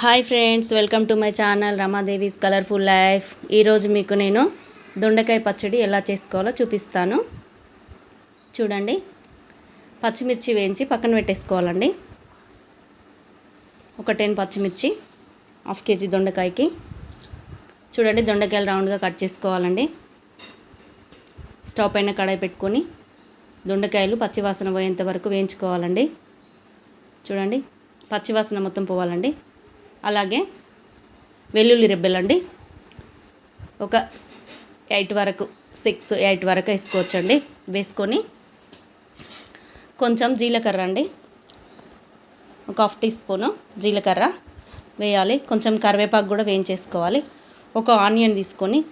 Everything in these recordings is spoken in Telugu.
Hi friends welcome to my channel Ramadevi's colourful life ఈరోజు మీకు నేను దొండకాయ పచ్చడి ఎలా చేసుకోవాలో చూపిస్తాను. చూడండి. పచ్చిమిర్చి వేయించి పక్కన పెట్టేసుకోవాలండి. ఒక టెన్ పచ్చిమిర్చి హాఫ్ కేజీ దొండకాయకి. చూడండి దొండకాయలు రౌండ్గా కట్ చేసుకోవాలండి. స్టవ్ పైన కడాయి పెట్టుకొని దొండకాయలు పచ్చివాసన పోయేంత వరకు వేయించుకోవాలండి. చూడండి పచ్చివాసన మొత్తం పోవాలండి. అలాగే వెల్లుల్లి రెబ్బెలండి. ఒక ఎయిట్ వరకు సిక్స్ ఎయిట్ వరకు వేసుకోవచ్చండి. వేసుకొని కొంచెం జీలకర్ర అండి. ఒక హాఫ్ టీ స్పూను జీలకర్ర వేయాలి. కొంచెం కరివేపాకు కూడా వేయించేసుకోవాలి. ఒక ఆనియన్ తీసుకొని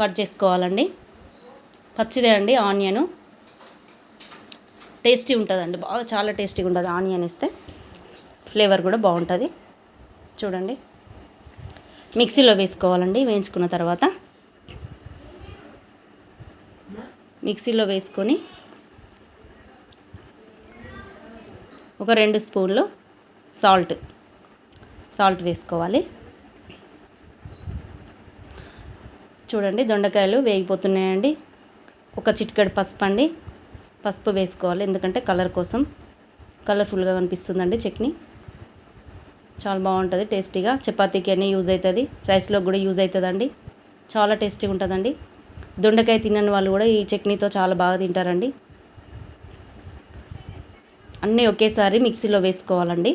కట్ చేసుకోవాలండి. పచ్చిదే అండి ఆనియను. టేస్టీ ఉంటుందండి. బాగా చాలా టేస్టీగా ఉంటుంది ఆనియన్ వేస్తే. ఫ్లేవర్ కూడా బాగుంటుంది. చూడండి. మిక్సీలో వేసుకోవాలండి వేయించుకున్న తర్వాత. మిక్సీలో వేసుకొని ఒక రెండు స్పూన్లు సాల్ట్ సాల్ట్ వేసుకోవాలి. చూడండి దొండకాయలు వేగిపోతున్నాయండి. ఒక చిటికెడు పసుపు అండి. పసుపు వేసుకోవాలి ఎందుకంటే కలర్ కోసం. కలర్ఫుల్గా కనిపిస్తుందండి చట్నీ. చాలా బాగుంటుంది టేస్టీగా. చపాతీకి అన్నీ యూజ్ అవుతుంది రైస్లో కూడా యూజ్ అవుతుందండి చాలా టేస్టీగా ఉంటుందండి. దొండకాయ తినని వాళ్ళు కూడా ఈ చట్నీతో చాలా బాగా తింటారండి. అన్నీ ఒకేసారి మిక్సీలో వేసుకోవాలండి.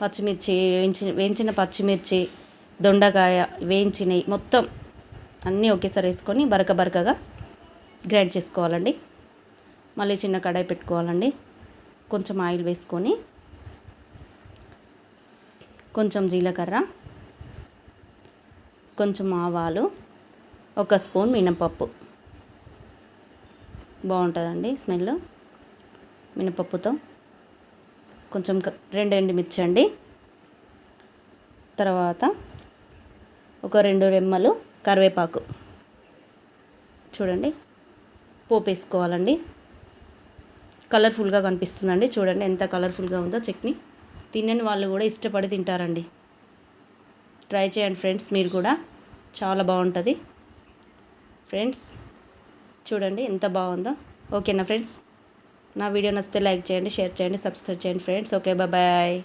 పచ్చిమిర్చి వేయించి వేయించిన పచ్చిమిర్చి దొండకాయ వేయించినవి మొత్తం అన్నీ ఒకేసారి వేసుకొని బరక బరకగా గ్రైండ్ చేసుకోవాలండి. మళ్ళీ చిన్న కడాయి పెట్టుకోవాలండి. కొంచెం ఆయిల్ వేసుకొని కొంచెం జీలకర్ర కొంచెం ఆవాలు ఒక స్పూన్ మినపప్పు. బాగుంటుందండి స్మెల్ మినపప్పుతో. కొంచెం రెండు ఎండుమిర్చి అండి. తర్వాత ఒక రెండు రెమ్మలు కరివేపాకు. చూడండి పోపు వేసుకోవాలండి కలర్ఫుల్గా కనిపిస్తుందండి. చూడండి ఎంత కలర్ఫుల్గా ఉందో చట్నీ. తినని వాళ్ళు కూడా ఇష్టపడి తింటారండి. ట్రై చేయండి ఫ్రెండ్స్ మీరు కూడా. చాలా బాగుంటుంది. ఫ్రెండ్స్ చూడండి ఎంత బాగుందో. ఓకేనా ఫ్రెండ్స్? నా వీడియో నచ్చితే లైక్ చేయండి షేర్ చేయండి సబ్స్క్రైబ్ చేయండి ఫ్రెండ్స్. Okay bye